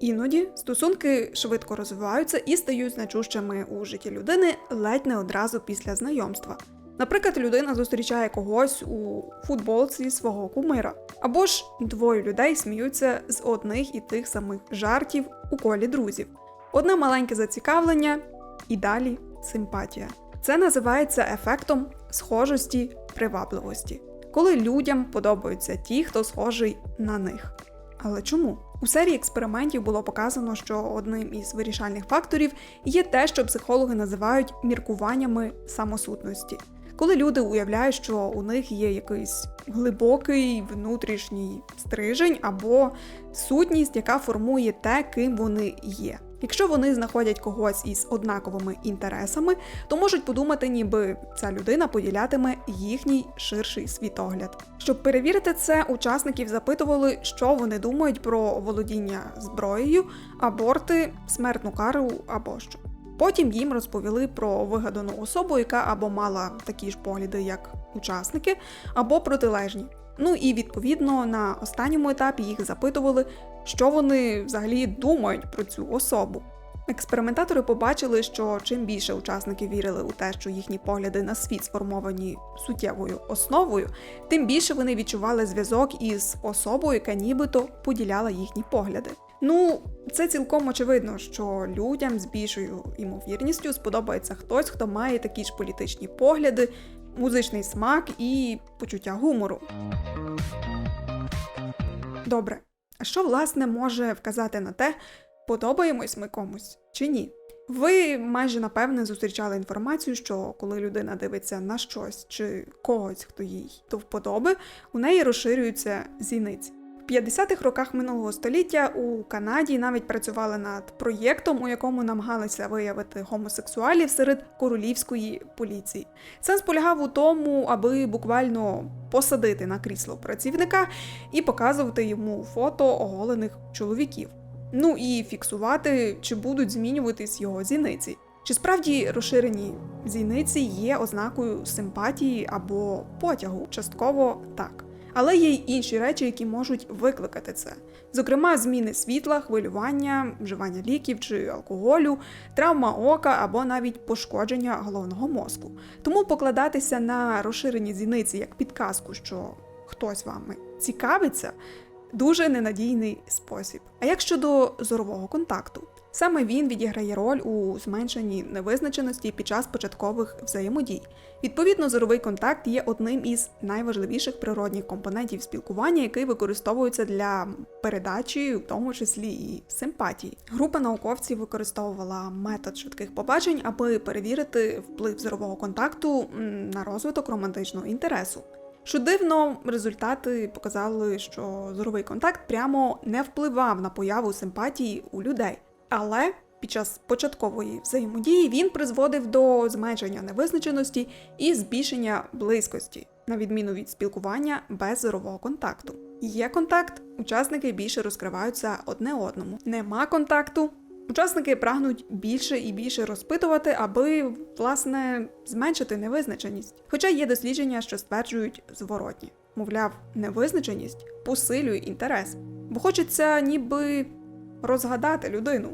Іноді стосунки швидко розвиваються і стають значущими у житті людини ледь не одразу після знайомства. Наприклад, людина зустрічає когось у футболці свого кумира, або ж двоє людей сміються з одних і тих самих жартів у колі друзів. Одне маленьке зацікавлення і далі симпатія. Це називається ефектом схожості привабливості, коли людям подобаються ті, хто схожий на них. Але чому? У серії експериментів було показано, що одним із вирішальних факторів є те, що психологи називають міркуваннями самосутності. Коли люди уявляють, що у них є якийсь глибокий внутрішній стрижень або сутність, яка формує те, ким вони є. Якщо вони знаходять когось із однаковими інтересами, то можуть подумати, ніби ця людина поділятиме їхній ширший світогляд. Щоб перевірити це, учасників запитували, що вони думають про володіння зброєю, аборти, смертну кару або що. Потім їм розповіли про вигадану особу, яка або мала такі ж погляди, як учасники, або протилежні. Ну і відповідно на останньому етапі їх запитували, що вони взагалі думають про цю особу. Експериментатори побачили, що чим більше учасників вірили у те, що їхні погляди на світ сформовані суттєвою основою, тим більше вони відчували зв'язок із особою, яка нібито поділяла їхні погляди. Ну, це цілком очевидно, що людям з більшою ймовірністю сподобається хтось, хто має такі ж політичні погляди, музичний смак і почуття гумору. Добре, що власне може вказати на те, подобаємось ми комусь чи ні? Ви майже напевне зустрічали інформацію, що коли людина дивиться на щось чи когось, хто їй до вподоби, у неї розширюються зіниці. В 50-х роках минулого століття у Канаді навіть працювали над проєктом, у якому намагалися виявити гомосексуалів серед королівської поліції. Сенс полягав у тому, аби буквально посадити на крісло працівника і показувати йому фото оголених чоловіків. Ну і фіксувати, чи будуть змінюватись його зіниці. Чи справді розширені зіниці є ознакою симпатії або потягу? Частково так. Але є й інші речі, які можуть викликати це. Зокрема, зміни світла, хвилювання, вживання ліків чи алкоголю, травма ока або навіть пошкодження головного мозку. Тому покладатися на розширені зіниці як підказку, що хтось вами цікавиться, дуже ненадійний спосіб. А як щодо зорового контакту? Саме він відіграє роль у зменшенні невизначеності під час початкових взаємодій. Відповідно, зоровий контакт є одним із найважливіших природних компонентів спілкування, який використовується для передачі, в тому числі і симпатії. Група науковців використовувала метод швидких побачень, аби перевірити вплив зорового контакту на розвиток романтичного інтересу. Що дивно, результати показали, що зоровий контакт прямо не впливав на появу симпатії у людей. Але під час початкової взаємодії він призводив до зменшення невизначеності і збільшення близькості, на відміну від спілкування без зорового контакту. Є контакт, учасники більше розкриваються одне одному. Нема контакту. Учасники прагнуть більше і більше розпитувати, аби власне зменшити невизначеність. Хоча є дослідження, що стверджують зворотні. Мовляв, невизначеність посилює інтерес, бо хочеться ніби розгадати людину.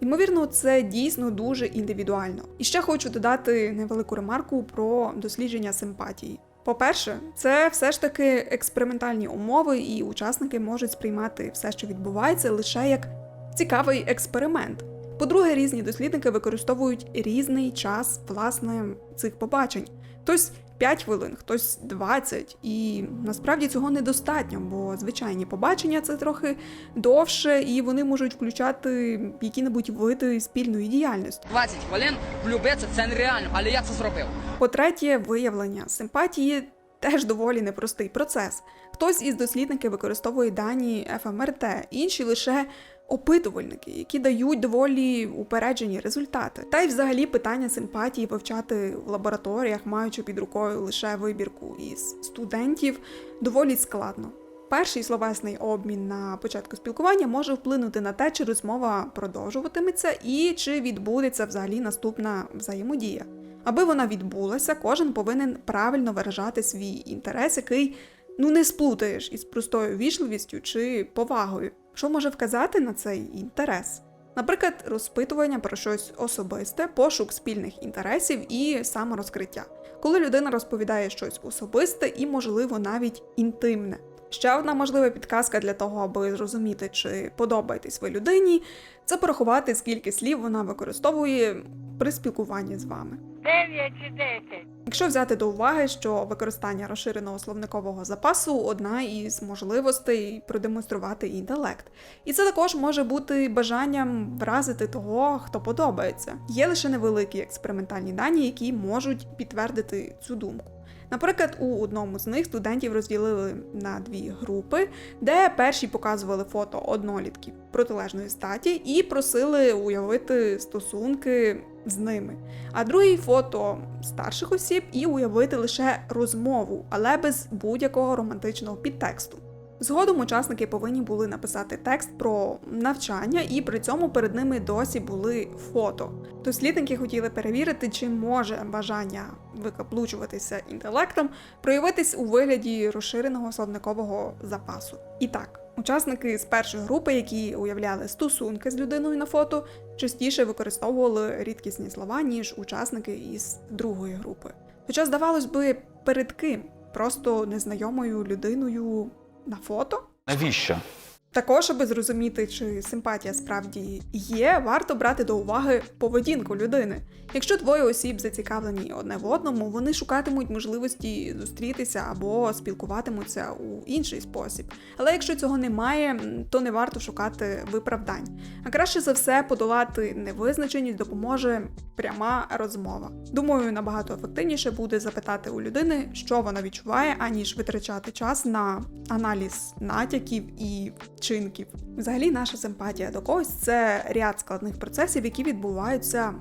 Ймовірно, це дійсно дуже індивідуально. І ще хочу додати невелику ремарку про дослідження симпатії. По-перше, це все ж таки експериментальні умови, і учасники можуть сприймати все, що відбувається, лише як цікавий експеримент. По-друге, різні дослідники використовують різний час власне цих побачень. Хтось 5 хвилин, хтось 20, і насправді цього недостатньо, бо звичайні побачення це трохи довше, і вони можуть включати які-небудь види спільної діяльності. 20 хвилин влюбитися це нереально, але я це зробив. По-третє, виявлення симпатії теж доволі непростий процес. Хтось із дослідників використовує дані ФМРТ, інші лише опитувальники, які дають доволі упереджені результати. Та й взагалі питання симпатії вивчати в лабораторіях, маючи під рукою лише вибірку із студентів, доволі складно. Перший словесний обмін на початку спілкування може вплинути на те, чи розмова продовжуватиметься і чи відбудеться взагалі наступна взаємодія. Аби вона відбулася, кожен повинен правильно виражати свій інтерес, який ну не сплутаєш із простою вічливістю чи повагою. Що може вказати на цей інтерес? Наприклад, розпитування про щось особисте, пошук спільних інтересів і саморозкриття, коли людина розповідає щось особисте і, можливо, навіть інтимне. Ще одна можлива підказка для того, аби зрозуміти, чи подобаєтесь ви людині, це порахувати, скільки слів вона використовує при спілкуванні з вами. 9 чи 10. Якщо взяти до уваги, що використання розширеного словникового запасу одна із можливостей продемонструвати інтелект, і це також може бути бажанням вразити того, хто подобається. Є лише невеликі експериментальні дані, які можуть підтвердити цю думку. Наприклад, у одному з них студентів розділили на дві групи, де перші показували фото однолітків протилежної статі і просили уявити стосунки з ними а другий фото старших осіб і уявити лише розмову, але без будь-якого романтичного підтексту. Згодом учасники повинні були написати текст про навчання, і при цьому перед ними досі були фото. Дослідники хотіли перевірити, чи може бажання викаплучуватися інтелектом проявитись у вигляді розширеного словникового запасу. І так, учасники з першої групи, які уявляли стосунки з людиною на фото, частіше використовували рідкісні слова, ніж учасники із другої групи. Хоча, здавалось би, перед ким? Просто незнайомою людиною на фото? Навіщо? Також, аби зрозуміти, чи симпатія справді є, варто брати до уваги поведінку людини. Якщо двоє осіб зацікавлені одне в одному, вони шукатимуть можливості зустрітися або спілкуватимуться у інший спосіб. Але якщо цього немає, то не варто шукати виправдань. А краще за все подолати невизначеність допоможе пряма розмова. Думаю, набагато ефективніше буде запитати у людини, що вона відчуває, аніж витрачати час на аналіз натяків і вчинків. Взагалі, наша симпатія до когось це ряд складних процесів, які відбуваються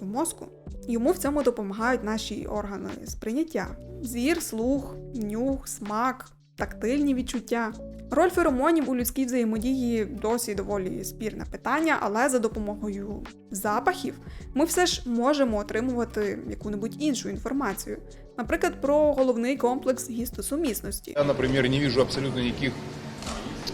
в мозку. Йому в цьому допомагають наші органи сприйняття: зір, слух, нюх, смак, тактильні відчуття. Роль феромонів у людській взаємодії досі доволі спірне питання, але за допомогою запахів ми все ж можемо отримувати яку-небудь іншу інформацію. Наприклад, про головний комплекс гістосумісності. Я, например, не вижу абсолютно никаких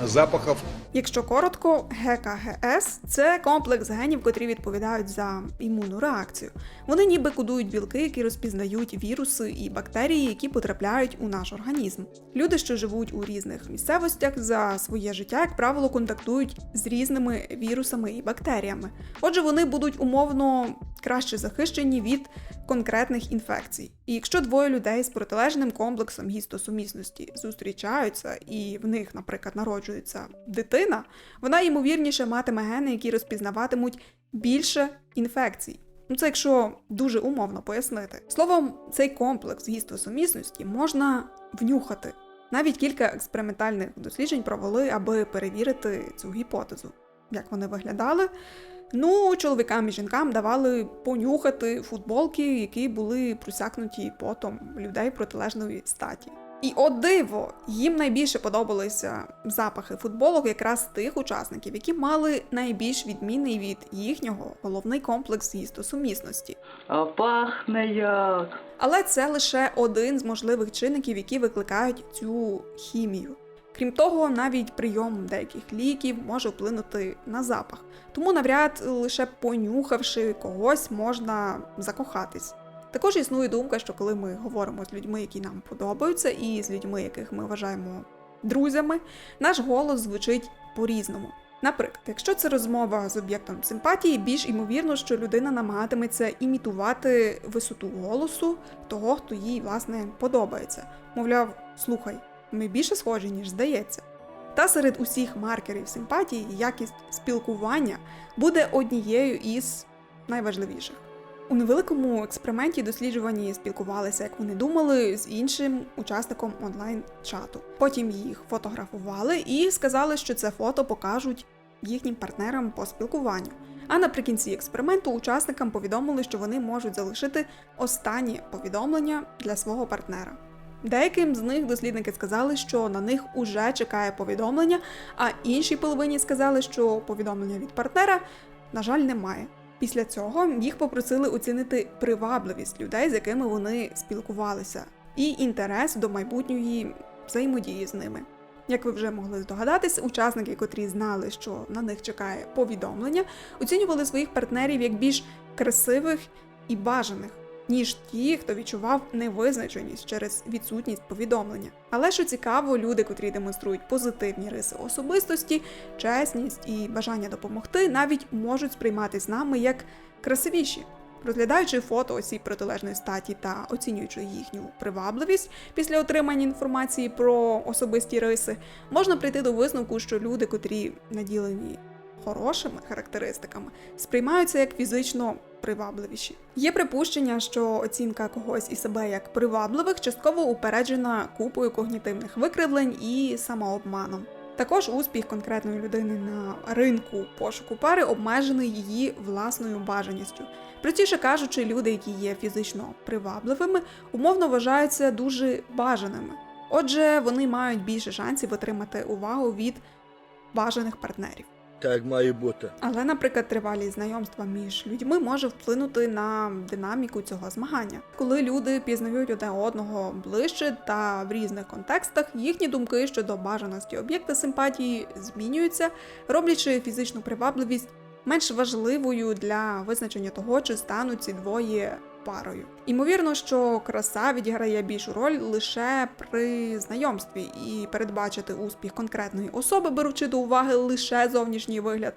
запахов. Якщо коротко, ГКГС це комплекс генів, котрі відповідають за імунну реакцію. Вони ніби кодують білки, які розпізнають віруси і бактерії, які потрапляють у наш організм. Люди, що живуть у різних місцевостях, за своє життя, як правило, контактують з різними вірусами і бактеріями. Отже, вони будуть умовно краще захищені від конкретних інфекцій. І якщо двоє людей з протилежним комплексом гістосумісності зустрічаються і в них, наприклад, народжується дитина, вона ймовірніше матиме гени, які розпізнаватимуть більше інфекцій. Ну, це якщо дуже умовно пояснити. Словом, цей комплекс гістосумісності можна внюхати. Навіть кілька експериментальних досліджень провели, аби перевірити цю гіпотезу. Як вони виглядали? Ну, чоловікам і жінкам давали понюхати футболки, які були просякнуті потом людей протилежної статі. І о диво, їм найбільше подобалися запахи футболок якраз тих учасників, які мали найбільш відмінний від їхнього головний комплекс гістосумісності. А пахне як. Але це лише один з можливих чинників, які викликають цю хімію. Крім того, навіть прийом деяких ліків може вплинути на запах, тому навряд лише понюхавши когось можна закохатись. Також існує думка, що коли ми говоримо з людьми, які нам подобаються, і з людьми, яких ми вважаємо друзями, наш голос звучить по-різному. Наприклад, якщо це розмова з об'єктом симпатії, більш ймовірно, що людина намагатиметься імітувати висоту голосу того, хто їй власне подобається. Мовляв, слухай, ми більше схожі, ніж здається. Та серед усіх маркерів симпатії якість спілкування буде однією із найважливіших. У невеликому експерименті досліджувані спілкувалися, як вони думали, з іншим учасником онлайн-чату. Потім їх фотографували і сказали, що це фото покажуть їхнім партнерам по спілкуванню. А наприкінці експерименту учасникам повідомили, що вони можуть залишити останнє повідомлення для свого партнера. Деяким з них дослідники сказали, що на них уже чекає повідомлення, а іншій половині сказали, що повідомлення від партнера, на жаль, немає. Після цього їх попросили оцінити привабливість людей, з якими вони спілкувалися, і інтерес до майбутньої взаємодії з ними. Як ви вже могли здогадатись, учасники, котрі знали, що на них чекає повідомлення, оцінювали своїх партнерів як більш красивих і бажаних, ніж ті, хто відчував невизначеність через відсутність повідомлення. Але що цікаво, люди, котрі демонструють позитивні риси особистості, чесність і бажання допомогти, навіть можуть сприйматись нами як красивіші. Розглядаючи фото осіб протилежної статі та оцінюючи їхню привабливість після отримання інформації про особисті риси, можна прийти до висновку, що люди, котрі наділені хорошими характеристиками, сприймаються як фізично привабливіші. Є припущення, що оцінка когось і себе як привабливих частково упереджена купою когнітивних викривлень і самообманом. Також успіх конкретної людини на ринку пошуку пари обмежений її власною бажаністю. Простіше кажучи, люди, які є фізично привабливими, умовно вважаються дуже бажаними. Отже, вони мають більше шансів отримати увагу від бажаних партнерів. Так має бути. Але, наприклад, тривалість знайомства між людьми може вплинути на динаміку цього змагання. Коли люди пізнають одне одного ближче та в різних контекстах, їхні думки щодо бажаності об'єкта симпатії змінюються, роблячи фізичну привабливість менш важливою для визначення того, чи стануть ці двоє парою. Імовірно, що краса відіграє більшу роль лише при знайомстві, і передбачити успіх конкретної особи, беручи до уваги лише зовнішній вигляд,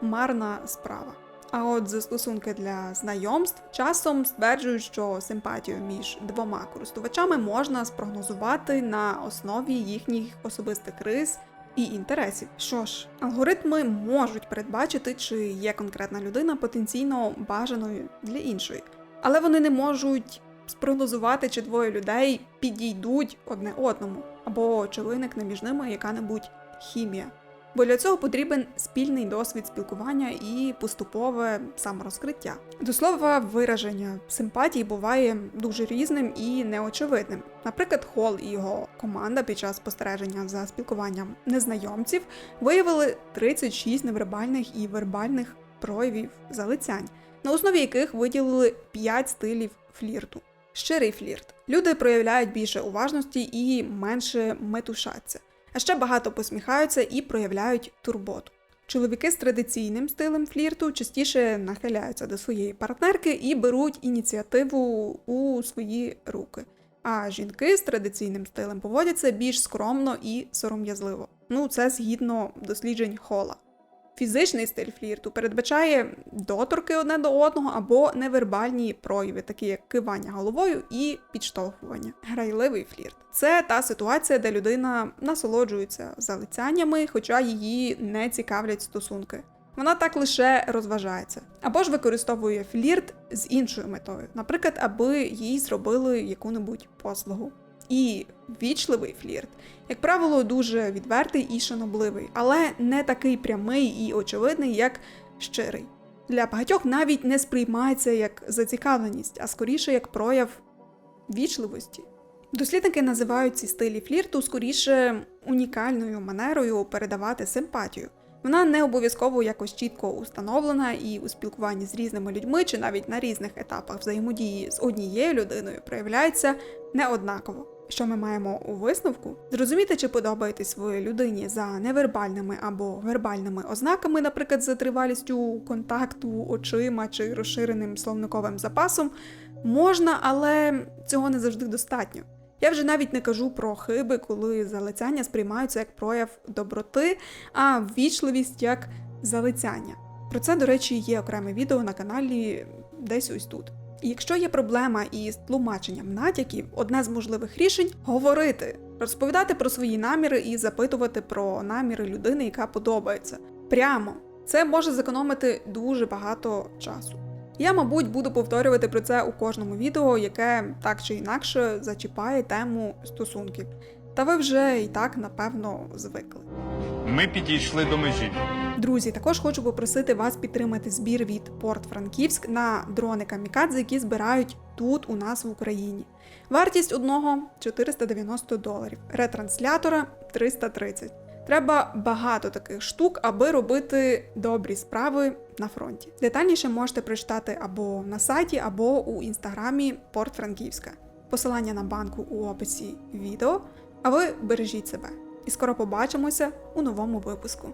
марна справа. А от застосунки для знайомств часом стверджують, що симпатію між двома користувачами можна спрогнозувати на основі їхніх особистих рис і інтересів. Що ж, алгоритми можуть передбачити, чи є конкретна людина потенційно бажаною для іншої, але вони не можуть спрогнозувати, чи двоє людей підійдуть одне одному, або чи виникне між ними яка-небудь хімія. Бо для цього потрібен спільний досвід спілкування і поступове саморозкриття. До слова, вираження симпатії буває дуже різним і неочевидним. Наприклад, Холл і його команда під час спостереження за спілкуванням незнайомців виявили 36 невербальних і вербальних проявів залицянь, на основі яких виділили 5 стилів флірту. Щирий флірт. Люди проявляють більше уважності і менше метушаться а ще багато посміхаються і проявляють турботу. Чоловіки з традиційним стилем флірту частіше нахиляються до своєї партнерки і беруть ініціативу у свої руки. А жінки з традиційним стилем поводяться більш скромно і сором'язливо. Ну, це згідно досліджень Хола. Фізичний стиль флірту передбачає доторки одне до одного або невербальні прояви, такі як кивання головою і підштовхування. Грайливий флірт це та ситуація, де людина насолоджується залицяннями, хоча її не цікавлять стосунки. Вона так лише розважається, або ж використовує флірт з іншою метою, наприклад, аби їй зробили яку-небудь послугу. І вічливий флірт, як правило, дуже відвертий і шанобливий, але не такий прямий і очевидний, як щирий. Для багатьох навіть не сприймається як зацікавленість, а скоріше як прояв вічливості. Дослідники називають ці стилі флірту скоріше унікальною манерою передавати симпатію. Вона не обов'язково якось чітко установлена і у спілкуванні з різними людьми чи навіть на різних етапах взаємодії з однією людиною проявляється неоднаково. Що ми маємо у висновку? Зрозуміти, чи подобаєтесь ви людині за невербальними або вербальними ознаками, наприклад, за тривалістю контакту очима чи розширеним словниковим запасом, можна, але цього не завжди достатньо. Я вже навіть не кажу про хиби, коли залицяння сприймаються як прояв доброти, а ввічливість як залицяння. Про це, до речі, є окреме відео на каналі десь ось тут. Якщо є проблема із тлумаченням натяків, одне з можливих рішень говорити, розповідати про свої наміри і запитувати про наміри людини, яка подобається. Прямо це може зекономити дуже багато часу. Я, мабуть, буду повторювати про це у кожному відео, яке так чи інакше зачіпає тему стосунків. Та ви вже і так напевно звикли. Ми підійшли до межі. Друзі, також хочу попросити вас підтримати збір від Порт Франківськ на дрони камікадзе, які збирають тут у нас в Україні. Вартість одного 490 доларів, ретранслятора 330. Треба багато таких штук, аби робити добрі справи на фронті. Детальніше можете прочитати або на сайті, або у інстаграмі Порт Франківська. Посилання на банку у описі відео. А ви бережіть себе. І скоро побачимося у новому випуску.